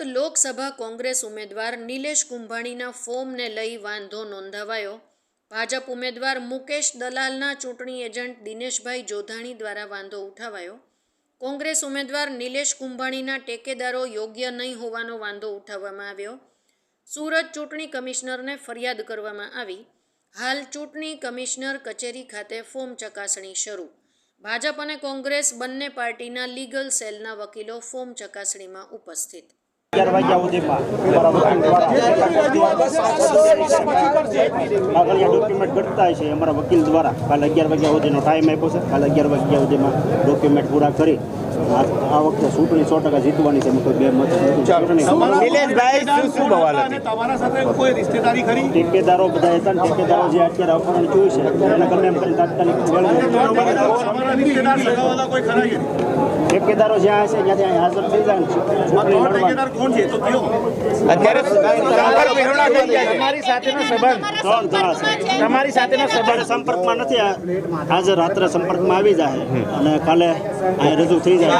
લોકસભા કોંગ્રેસ ઉમેદવાર નિલેશ કુંભાણીના ફોર્મને લઈ વાંધો નોંધાવાયો. ભાજપ ઉમેદવાર મુકેશ દલાલના ચૂંટણી એજન્ટ દિનેશભાઈ જોધાણી દ્વારા વાંધો ઉઠાવાયો. કોંગ્રેસ ઉમેદવાર નિલેશ કુંભાણીના ટેકેદારો યોગ્ય નહીં હોવાનો વાંધો ઉઠાવવામાં આવ્યો. સુરત ચૂંટણી કમિશનરને ફરિયાદ કરવામાં આવી. હાલ ચૂંટણી કમિશનર કચેરી ખાતે ફોર્મ ચકાસણી શરૂ. ભાજપ અને કોંગ્રેસ બંને પાર્ટીના લીગલ સેલના વકીલો ફોર્મ ચકાસણીમાં ઉપસ્થિત. અગિયાર વાગ્યા સુધીમાં અમારા વકીલ દ્વારા કાગળિયા ડોક્યુમેન્ટ કરતા છે અમારા વકીલ દ્વારા કાલે અગિયાર વાગ્યા સુધીનો ટાઈમ આપ્યો છે કાલે અગિયાર વાગ્યા સુધીમાં ડોક્યુમેન્ટ પૂરા કરી આ આ વખતે ચૂંટણી સો ટકા જીતવાની છે કોઈ બે મત તમારા સાથે કોઈ રિશ્તેદારી ખરી? ઠેકેદારો બધા હતા ટેકેદારો ઠેકેદારો જે અત્યારે અપહરણ થયું છે એને ગમે એમ કરી તાત્કાલિક? ઠેકેદારો જ્યાં હશે ત્યાંથી અહીં હાજર થઈ જાય તમારી સાથેનો સંપર્કમાં નથી આ- આજે રાત્રે સંપર્કમાં આવી જાય. અને કાલે ai đã dùng thế rồi.